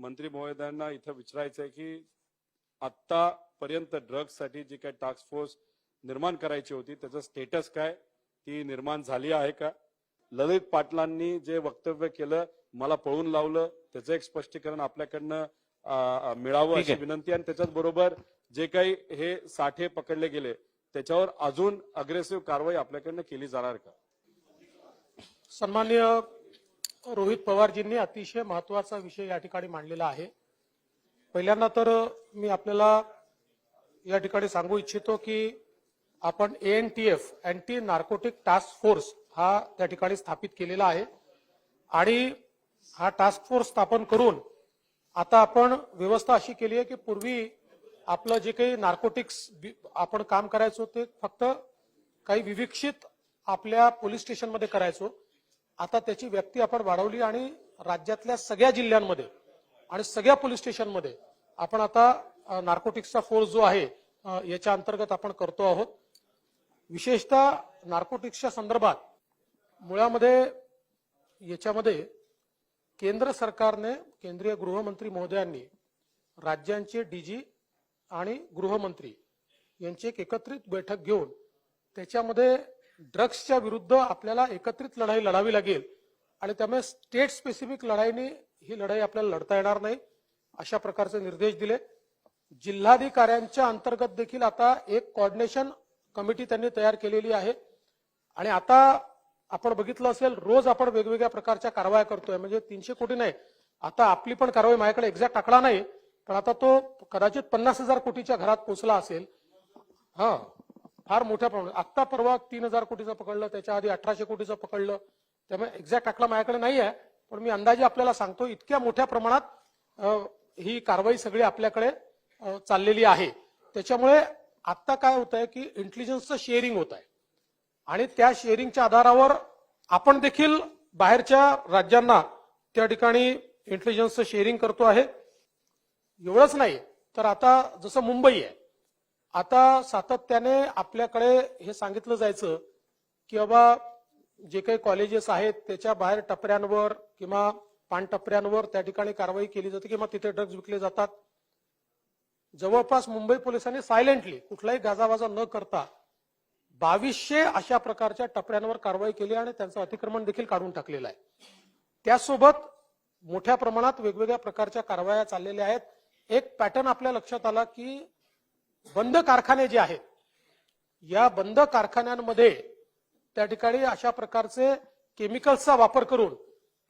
मंत्री महोदयांना इथं विचारायचं आहे की आतापर्यंत ड्रग्जसाठी जी काही टास्क फोर्स निर्माण करायची होती त्याचं स्टेटस काय ती निर्माण झाली आहे का ललित पाटलांनी जे वक्तव्य केलं मला पळून लावलं त्याचं एक स्पष्टीकरण आपल्याकडनं मिळावं अशी. विनंती आहे. आणि त्याच्याच बरोबर जे काही हे साठे पकडले गेले त्याच्यावर अजून अग्रेसिव्ह कारवाई आपल्याकडनं केली जाणार का सन्मान्य रोहित पवारजींनी अतिशय महत्त्वाचा विषय या ठिकाणी मांडलेला आहे. पहिल्यांदा तर मी आपल्याला या ठिकाणी सांगू इच्छितो की आपण N T F anti narcotic task force हा त्या ठिकाणी स्थापित केलेला आहे. आणि हा टास्क फोर्स स्थापन करून आता आपण व्यवस्था अशी केली आहे की पूर्वी आपलं जे काही नार्कोटिक्स आपण काम करायचो ते फक्त काही विविक्षित आपल्या पोलीस स्टेशनमध्ये करायचो. आता त्याची व्याप्ती आपण वाढवली आणि राज्यातल्या सगळ्या जिल्ह्यांमध्ये आणि सगळ्या पोलीस स्टेशनमध्ये आपण आता नार्कोटिक्सचा फोर्स जो आहे याच्या अंतर्गत आपण करतो आहोत. विशेषतः नार्कोटिक्सच्या संदर्भात मुळामध्ये याच्यामध्ये केंद्र सरकारने केंद्रीय गृहमंत्री महोदयांनी राज्यांचे डीजी आणि गृहमंत्री यांची एक एकत्रित बैठक घेऊन त्याच्यामध्ये ड्रग्सच्या विरुद्ध आपल्याला एकत्रित लढाई लढावी लागेल आणि त्यामुळे स्टेट स्पेसिफिक लढाईने ही लढाई आपल्याला लढता येणार नाही अशा प्रकारचे निर्देश दिले. जिल्हाधिकाऱ्यांच्या अंतर्गत देखील आता एक कॉर्डिनेशन कमिटी त्यांनी तयार केलेली आहे. आणि आता आपण बघितलं असेल रोज आपण वेगवेगळ्या प्रकारच्या कारवाया करतोय म्हणजे तीनशे कोटी नाही. आता आपली पण कारवाई माझ्याकडे एक्झॅक्ट आकडा नाही पण आता तो कदाचित पन्नास हजार कोटीच्या घरात पोहोचला असेल. हा. फार मोठ्या प्रमाणात. आत्ता परवा तीन हजार कोटीचं पकडलं त्याच्या आधी अठराशे कोटीचं पकडलं. त्यामुळे एक्झॅक्ट आकडा माझ्याकडे नाही आहे पण मी अंदाजे आपल्याला सांगतो इतक्या मोठ्या प्रमाणात ही कारवाई सगळी आपल्याकडे चाललेली आहे. त्याच्यामुळे आत्ता काय होत आहे की इंटेलिजन्सचं शेअरिंग होत आहे आणि त्या शेअरिंगच्या आधारावर आपण देखील बाहेरच्या राज्यांना त्या ठिकाणी इंटेलिजन्सचं शेअरिंग करतो आहे. एवढंच नाही तर आता जसं मुंबई आहे आता सातत्याने आपल्याकडे हे सांगितलं जायचं की बाबा जे काही कॉलेजेस आहेत त्याच्या बाहेर टपऱ्यांवर किंवा पानटपऱ्यांवर त्या ठिकाणी कारवाई केली जाते किंवा तिथे ड्रग्ज विकले जातात. जवळपास मुंबई पोलिसांनी सायलेंटली कुठलाही गाजावाजा न करता बावीसशे अशा प्रकारच्या टपऱ्यांवर कारवाई केली आणि त्यांचं अतिक्रमण देखील काढून टाकलेलं आहे. त्यासोबत मोठ्या प्रमाणात वेगवेगळ्या प्रकारच्या कारवाया चाललेल्या आहेत. एक पॅटर्न आपल्या लक्षात आला की बंद कारखाने जे आहेत या बंद कारखान्यांमध्ये त्या ठिकाणी अशा प्रकारचे केमिकल्सचा वापर करून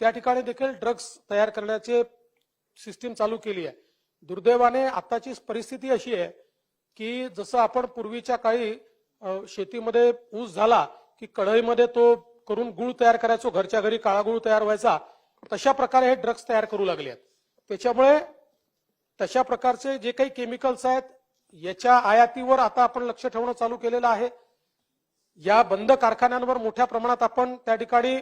त्या ठिकाणी देखील ड्रग्ज तयार करण्याचे सिस्टीम चालू केली आहे. दुर्दैवाने आताची परिस्थिती अशी आहे की जसं आपण पूर्वीच्या काळी शेतीमध्ये ऊस झाला की कढईमध्ये तो करून गुळ तयार करायचो घरच्या घरी काळा गुळ तयार व्हायचा तशा प्रकारे हे ड्रग्ज तयार करू लागले आहेत. त्याच्यामुळे तशा प्रकारचे जे काही केमिकल्स आहेत याच्या आयातीवर आता आपण लक्ष ठेवणं चालू केलेलं आहे. या बंद कारखान्यांवर मोठ्या प्रमाणात आपण त्या ठिकाणी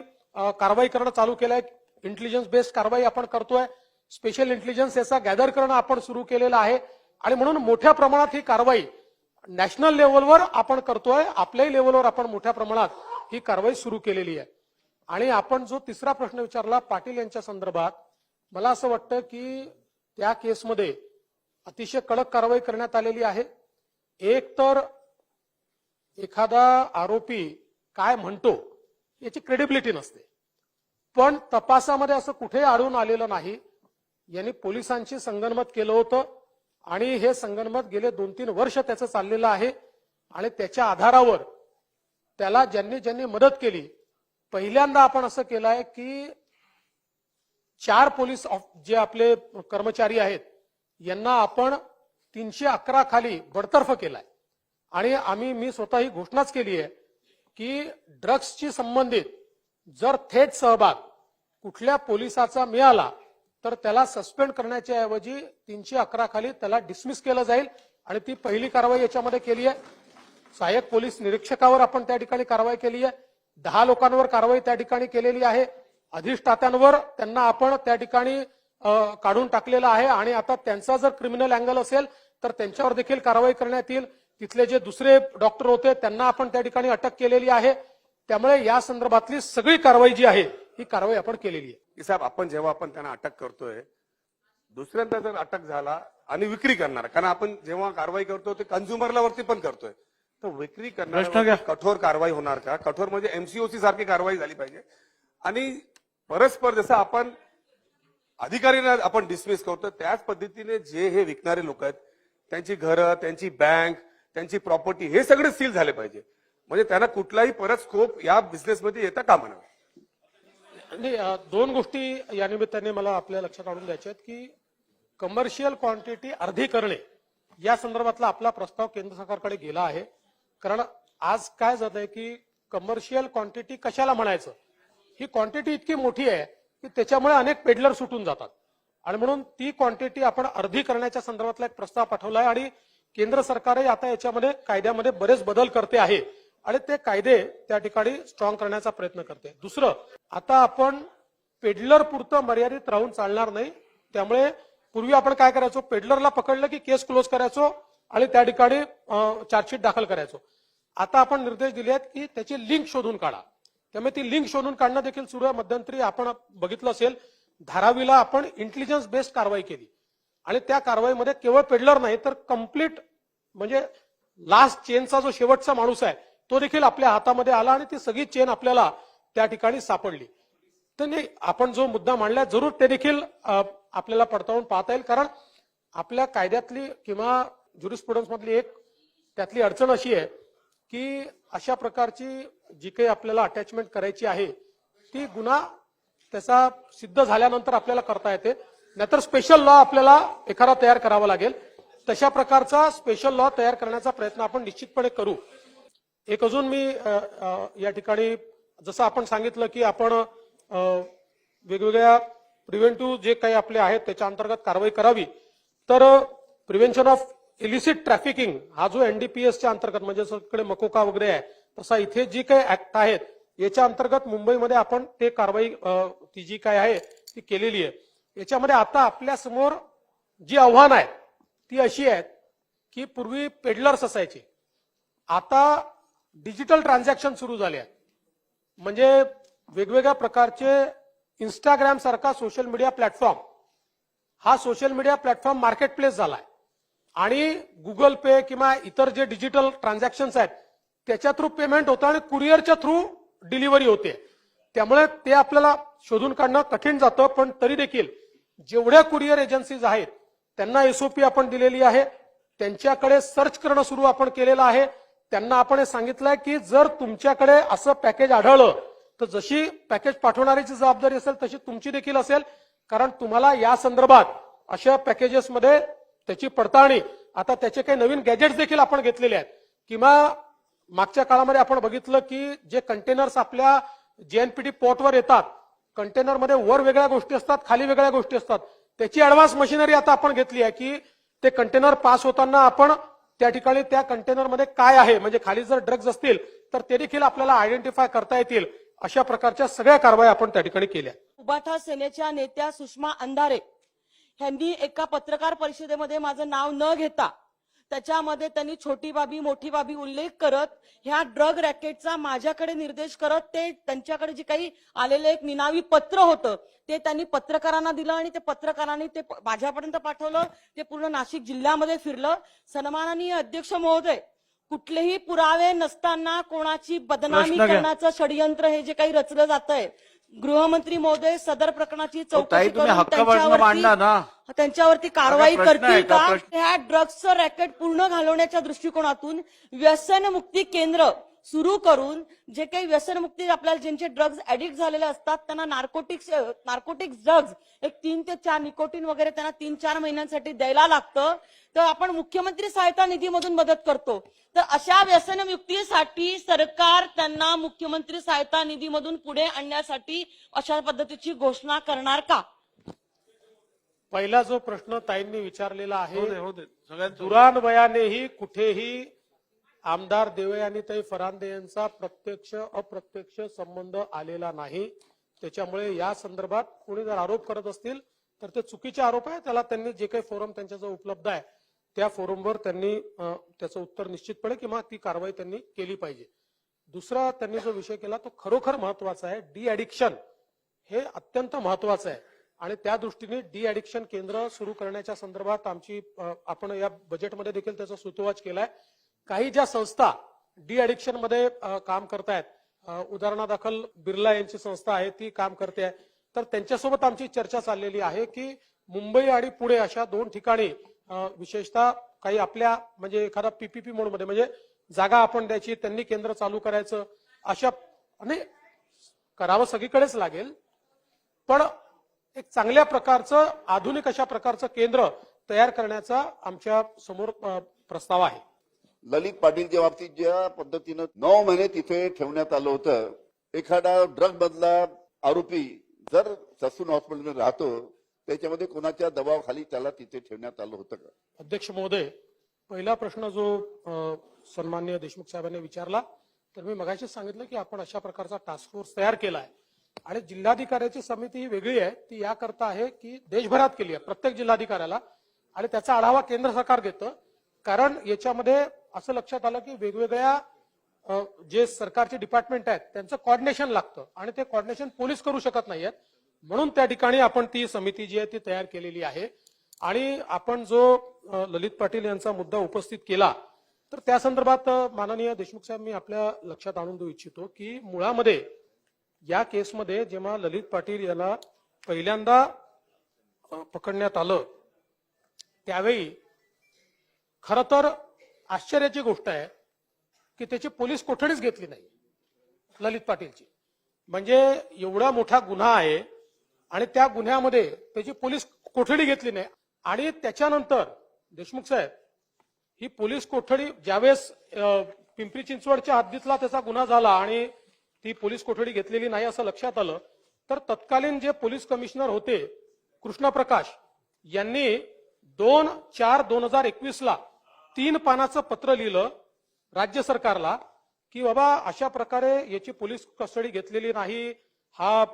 कारवाई करणं चालू केलं आहे इंटेलिजन्स बेस्ड कारवाई आपण करतोय. स्पेशल इंटेलिजन्स याचा गॅदर करणं आपण सुरू केलेलं आहे. आणि म्हणून मोठ्या प्रमाणात ही कारवाई नॅशनल लेवलवर आपण करतोय. आपल्याही लेवलवर आपण मोठ्या प्रमाणात ही कारवाई सुरू केलेली आहे. आणि आपण जो तिसरा प्रश्न विचारला पाटील यांच्या संदर्भात मला असं वाटतं की त्या केसमध्ये अतिशय कडक कारवाई करण्यात आलेली आहे. एक तर एखादा आरोपी काय म्हणतो याची क्रेडिबिलिटी नसते. पण तपासामध्ये असं कुठे आढळून आलेलं नाही. यांनी पोलिसांशी संगनमत केलं होतं आणि हे संगनमत गेले दोन तीन वर्ष त्याचं चाललेलं आहे आणि त्याच्या आधारावर त्याला ज्यांनी ज्यांनी मदत केली पहिल्यांदा आपण असं केलं आहे की चार पोलीस ऑफ- जे आपले कर्मचारी आहेत यांना आपण तीनशे अकरा खाली बडतर्फ केलाय. आणि आम्ही मी स्वतः ही घोषणाच केली आहे की ड्रग्सशी संबंधित जर थेट सहभाग कुठल्या पोलिसाचा मिळाला तर त्याला सस्पेंड करण्याच्या ऐवजी तीनशे अकरा खाली त्याला डिसमिस केलं जाईल. आणि ती पहिली कारवाई याच्यामध्ये केली आहे. सहाय्यक पोलीस निरीक्षकावर आपण त्या ठिकाणी कारवाई केली आहे. दहा लोकांवर कारवाई त्या ठिकाणी केलेली आहे. अधिष्ठात्यांवर त्यांना आपण त्या ठिकाणी काढून टाकलेलं आहे आणि आता त्यांचा जर क्रिमिनल अँगल असेल तर त्यांच्यावर देखील कारवाई करण्यात येईल. तिथले जे दुसरे डॉक्टर होते त्यांना आपण त्या ठिकाणी अटक केलेली आहे. त्यामुळे या संदर्भातली सगळी कारवाई जी आहे ही कारवाई आपण केलेली आहे. की साहेब आपण जेव्हा आपण त्यांना अटक करतोय दुसऱ्यांदा जर अटक झाला आणि विक्री करणार कारण आपण जेव्हा कारवाई करतो ते कन्झ्युमरला वरती पण करतोय. तर विक्री. करणार कठोर कारवाई होणार का? कठोर म्हणजे एमसीओसी सारखी कारवाई झाली पाहिजे. आणि परस्पर जसं आपण अधिकारींना आपण डिसमिस करतो. त्याच पद्धतीने जे हे विकणारे लोक आहेत त्यांची घरं त्यांची बँक त्यांची प्रॉपर्टी हे सगळे सील झाले पाहिजे. म्हणजे त्यांना कुठलाही परत स्कोप या बिझनेसमध्ये येता कामा नये. नाही दोन गोष्टी या निमित्ताने मला आपल्या लक्षात आणून द्यायच्या आहेत की कमर्शियल क्वांटिटी अर्धी करणे या संदर्भातला आपला प्रस्ताव केंद्र सरकारकडे गेला आहे. कारण आज काय जात आहे की कमर्शियल क्वांटिटी कशाला म्हणायचं? ही क्वांटिटी इतकी मोठी आहे की त्याच्यामुळे अनेक पेडलर सुटून जातात. आणि म्हणून ती क्वांटिटी आपण अर्धी करण्याच्या संदर्भातला एक प्रस्ताव पाठवला आहे आणि केंद्र सरकारही आता याच्यामध्ये कायद्यामध्ये बरेच बदल करते आहे. आणि ते कायदे त्या ठिकाणी स्ट्रॉंग करण्याचा प्रयत्न करते. दुसरं आता आपण पेडलर पुरतं मर्यादित राहून चालणार नाही. त्यामुळे पूर्वी आपण काय करायचो? पेडलरला पकडलं की केस क्लोज करायचो आणि त्या ठिकाणी चार्जशीट दाखल करायचो. आता आपण निर्देश दिले आहेत की त्याची लिंक शोधून काढा. त्यामुळे ती लिंक शोधून काढणं देखील सुरू आहे. मध्यंतरी आपण बघितलं असेल धारावीला आपण इंटेलिजन्स बेस्ड कारवाई केली. आणि त्या कारवाईमध्ये केवळ पेडलर नाही तर कंप्लीट म्हणजे लास्ट चेनचा जो शेवटचा माणूस आहे तो देखील आपल्या हातामध्ये आला आणि ती सगळी चेन आपल्याला त्या ठिकाणी सापडली. तर नाही आपण जो मुद्दा मांडलाय जरूर ते देखील आपल्याला पडताळून पाहता येईल. कारण आपल्या कायद्यातली किंवा ज्युरिस्प्रुडन्स मधली एक त्यातली अडचण अशी आहे की अशा प्रकारची जी काही आपल्याला अटॅचमेंट करायची आहे ती गुन्हा त्याचा सिद्ध झाल्यानंतर आपल्याला करता येते. नाहीतर स्पेशल लॉ आपल्याला एखादा तयार करावा लागेल. तशा प्रकारचा स्पेशल लॉ तयार करण्याचा प्रयत्न आपण निश्चितपणे करू. एक अजून मी या ठिकाणी जसं आपण सांगितलं की आपण वेगवेगळ्या प्रिव्हेंटिव्ह जे काही आपले आहेत त्याच्या अंतर्गत कारवाई करावी. तर प्रिव्हेन्शन ऑफ इलिसिट ट्रॅफिकिंग हा जो एनडीपीएसच्या अंतर्गत म्हणजे सगळे मकोका वगैरे आहे तसा इथे जी काही ऍक्ट आहेत याच्या अंतर्गत मुंबईमध्ये आपण ते कारवाई ती जी काय आहे ती केलेली आहे. याच्यामध्ये आता आपल्यासमोर जी आव्हान आहे ती अशी आहेत की पूर्वी पेडलर्स असायचे. आता डिजिटल ट्रान्झॅक्शन सुरू झाले आहेत. म्हणजे वेगवेगळ्या प्रकारचे इंस्टाग्राम सारखा सोशल मीडिया प्लॅटफॉर्म हा social media platform market place झालाय आणि गुगल पे किंवा इतर जे डिजिटल ट्रान्झॅक्शन्स आहेत त्याच्या थ्रू पेमेंट होतं आणि कुरिअरच्या थ्रू डिलिव्हरी होते. त्यामुळे ते आपल्याला शोधून काढणं कठीण जातं पण तरी देखील जेवढ्या कुरिअर एजन्सीज आहेत त्यांना एसओपी आपण दिलेली आहे त्यांच्याकडे सर्च करणं सुरू आपण केलेलं आहे. त्यांना आपण हे सांगितलंय की जर तुमच्याकडे असं पॅकेज आढळलं तर जशी पॅकेज पाठवणाऱ्याची जबाबदारी असेल तशी तुमची देखील असेल. कारण तुम्हाला या संदर्भात अशा पॅकेजेसमध्ये त्याची पडताळणी. आता त्याचे काही नवीन गॅजेट्स देखील आपण घेतलेले आहेत. किंवा मागच्या काळामध्ये आपण बघितलं की जे कंटेनर्स आपल्या जेएनपीटी पोर्टवर येतात कंटेनरमध्ये वर वेगळ्या गोष्टी असतात खाली वेगळ्या गोष्टी असतात. त्याची ऍडव्हान्स मशिनरी आता आपण घेतली आहे की ते कंटेनर पास होताना आपण त्या ठिकाणी त्या कंटेनरमध्ये काय आहे म्हणजे खाली जर ड्रग्ज असतील तर ते देखील आपल्याला आयडेंटिफाय करता येतील. अशा प्रकारच्या सगळ्या कारवाई आपण त्या ठिकाणी केल्या उबाठा सेनेच्या नेत्या सुषमा अंधारे यांनी एका पत्रकार परिषदेमध्ये माझं नाव न घेता त्याच्यामध्ये त्यांनी छोटी बाबी मोठी बाबी उल्लेख करत ह्या ड्रग रॅकेटचा माझ्याकडे निर्देश करत ते त्यांच्याकडे जे काही आलेलं एक निनावी पत्र होतं ते त्यांनी पत्रकारांना दिलं आणि ते पत्रकारांनी ते माझ्यापर्यंत पाठवलं ते पूर्ण नाशिक जिल्ह्यामध्ये फिरलं सन्माननीय अध्यक्ष महोदय कुठलेही पुरावे नसताना कोणाची बदनामी. करण्याचं षडयंत्र हे जे काही रचलं जात आहे गृहमंत्री महोदय सदर प्रकरणाची चौकशी करून त्यांच्यावरती त्यांच्यावरती कारवाई करतील का? ह्या ड्रग्सचं रॅकेट पूर्ण घालवण्याच्या दृष्टिकोनातून व्यसनमुक्ती केंद्र सुरू करून जे काही व्यसनमुक्ती आपल्याला ज्यांचे ड्रग्ज ऍडिक्ट झालेले असतात त्यांना नार्कोटिक्स नार्कोटिक्स ड्रग्ज एक तीन ते चार निकोटीन वगैरे त्यांना तीन चार महिन्यांसाठी द्यायला लागतं. तर आपण मुख्यमंत्री सहायता निधीमधून मदत करतो. तर अशा व्यसनमुक्तीसाठी सरकार त्यांना मुख्यमंत्री सहायता निधीमधून पुढे आणण्यासाठी अशा पद्धतीची घोषणा करणार का? पहिला जो प्रश्न ताईंनी विचारलेला आहे दुरान्वयानेही कुठेही आमदार देवे आणि देवयानीताई फरांदे यांचा प्रत्यक्ष अप्रत्यक्ष संबंध आलेला नाही. त्याच्यामुळे या संदर्भात कोणी जर आरोप करत असतील तर ते चुकीचे आरोप आहे. त्याला त्यांनी जे काही फोरम त्यांच्याजवळ उपलब्ध आहे त्या फोरमवर त्यांनी त्याचं उत्तर निश्चितपणे किंवा ती कारवाई त्यांनी केली पाहिजे. दुसरा त्यांनी जो विषय केला तो खरोखर महत्त्वाचा आहे. डी ॲडिक्शन हे अत्यंत महत्वाचं आहे. आणि त्या दृष्टीने डी ॲडिक्शन केंद्र सुरू करण्याच्या संदर्भात आमची आपण या बजेटमध्ये देखील त्याचा सुतोवाच केलाय. काही ज्या संस्था डी अडिक्शनमध्ये काम करतायत उदाहरणादाखल बिर्ला यांची संस्था आहे ती काम करते आहे. तर त्यांच्यासोबत आमची चर्चा चाललेली आहे की मुंबई आणि पुणे अशा दोन ठिकाणी विशेषतः काही आपल्या म्हणजे एखादा पीपीपी मोडमध्ये म्हणजे जागा आपण द्यायची त्यांनी केंद्र चालू करायचं अशा आणि करावं सगळीकडेच लागेल. पण एक चांगल्या प्रकारचं आधुनिक अशा प्रकारचं केंद्र तयार करण्याचा आमच्यासमोर प्रस्ताव आहे. ललित पाटीलच्या बाबतीत ज्या पद्धतीनं नऊ महिने तिथे ठेवण्यात आलं होतं एखादा ड्रग मधला आरोपी जर ससून हॉस्पिटलमध्ये राहतो त्याच्यामध्ये कोणाच्या दबावाखाली त्याला तिथे ठेवण्यात आलं होतं का? अध्यक्ष महोदय पहिला प्रश्न जो सन्मान्य सन्माननीय देशमुख साहेबांनी विचारला तर मी मगाशी सांगितलं की आपण अशा प्रकारचा टास्क फोर्स तयार केला आहे आणि जिल्हाधिकाऱ्याची समिती ही वेगळी आहे ती याकरता आहे की देशभरात केली आहे प्रत्येक जिल्हाधिकाऱ्याला. आणि त्याचा आढावा केंद्र सरकार घेतं. कारण याच्यामध्ये असं लक्षात आलं की वेगवेगळ्या जे सरकारचे डिपार्टमेंट आहेत त्यांचं कॉर्डिनेशन लागतं. आणि ते कॉर्डिनेशन पोलीस करू शकत नाहीयेत. म्हणून त्या ठिकाणी आपण ती समिती जी आहे ती तयार केलेली आहे. आणि आपण जो ललित पाटील यांचा मुद्दा उपस्थित केला तर त्या संदर्भात माननीय देशमुख साहेब मी आपल्या लक्षात आणून देऊ इच्छितो की मुळामध्ये या केसमध्ये जेव्हा ललित पाटील याला पहिल्यांदा पकडण्यात आलं त्यावेळी खर तर आश्चर्याची गोष्ट आहे की त्याची पोलीस कोठडीच घेतली नाही ललित पाटीलची. म्हणजे एवढा मोठा गुन्हा आहे आणि त्या गुन्ह्यामध्ये त्याची पोलीस कोठडी घेतली नाही. आणि त्याच्यानंतर देशमुख साहेब ही पोलीस कोठडी ज्यावेळेस पिंपरी चिंचवडच्या हद्दीतला त्याचा गुन्हा झाला आणि ती पोलीस कोठडी घेतलेली नाही असं लक्षात आलं तर तत्कालीन जे पोलीस कमिशनर होते कृष्णप्रकाश यांनी दोन चार दोन हजार एकवीस ला तीन पानाचं पत्र लिहिलं राज्य सरकारला की बाबा अशा प्रकारे याची पोलीस कस्टडी घेतलेली नाही. हा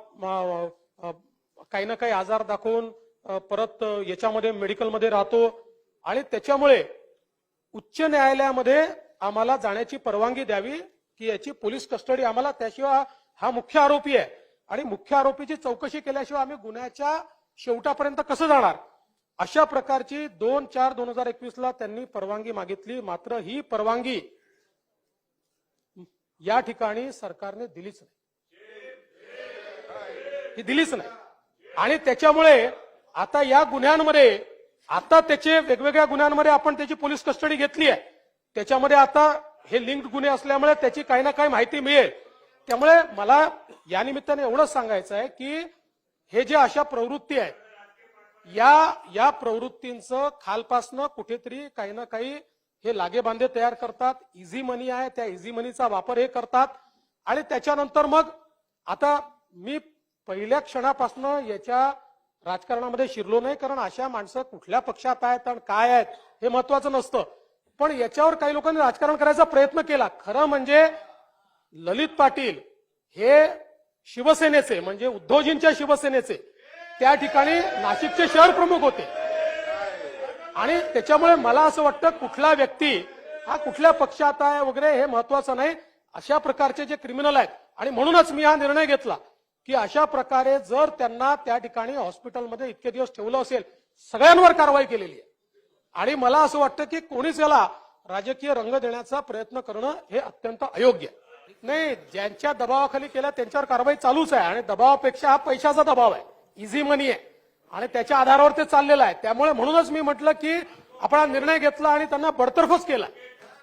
काही ना काही आजार दाखवून परत याच्यामध्ये मेडिकलमध्ये राहतो. आणि त्याच्यामुळे उच्च न्यायालयामध्ये आम्हाला जाण्याची परवानगी द्यावी की याची पोलीस कस्टडी आम्हाला त्याशिवाय हा मुख्य आरोपी आहे. आणि मुख्य आरोपीची चौकशी केल्याशिवाय आम्ही गुन्ह्याच्या शेवटापर्यंत कसं जाणार? अशा प्रकारची दोन चार दोन हजार एकवीस ला त्यांनी परवानगी मागितली. मात्र ही परवानगी या ठिकाणी सरकारने दिलीच नाही. ही दिलीच नाही. आणि त्याच्यामुळे आता या गुन्ह्यांमध्ये आता त्याचे वेगवेगळ्या गुन्ह्यांमध्ये आपण त्याची पोलीस कस्टडी घेतली आहे. त्याच्यामध्ये आता हे लिंक्ड गुन्हे असल्यामुळे त्याची काही ना काही माहिती मिळेल. त्यामुळे मला या निमित्ताने एवढंच सांगायचं आहे की हे जे अशा प्रवृत्ती आहेत या या प्रवृत्तींचं खालपासनं कुठेतरी काही ना काही हे लागेबांधे तयार करतात. इझी मनी आहे त्या इझी मनीचा वापर हे करतात. आणि त्याच्यानंतर मग आता मी पहिल्या क्षणापासून याच्या राजकारणामध्ये शिरलो नाही कारण अशा माणसं कुठल्या पक्षात आहेत आणि काय आहेत हे महत्वाचं नसतं. पण याच्यावर काही लोकांनी राजकारण करायचा प्रयत्न केला. खरं म्हणजे ललित पाटील हे शिवसेनेचे म्हणजे उद्धवजींच्या शिवसेनेचे त्या ठिकाणी नाशिकचे शहर प्रमुख होते. आणि त्याच्यामुळे मला असं वाटतं कुठला व्यक्ती हा कुठल्या पक्षात आहे वगैरे हे महत्वाचं नाही. अशा प्रकारचे जे क्रिमिनल आहेत आणि म्हणूनच मी हा निर्णय घेतला की अशा प्रकारे जर त्यांना त्या ठिकाणी हॉस्पिटलमध्ये इतके दिवस ठेवलं असेल सगळ्यांवर कारवाई केलेली आहे. आणि मला असं वाटतं की कोणीच याला राजकीय रंग देण्याचा प्रयत्न करणं हे अत्यंत अयोग्य नाही ज्यांच्या दबावाखाली केल्या त्यांच्यावर कारवाई चालूच आहे आणि दबावापेक्षा हा पैशाचा दबाव आहे. इझी मनी आहे. आणि त्याच्या आधारावर ते चाललेलं आहे. त्यामुळे म्हणूनच मी म्हटलं की आपण हा निर्णय घेतला आणि त्यांना बडतर्फच केला.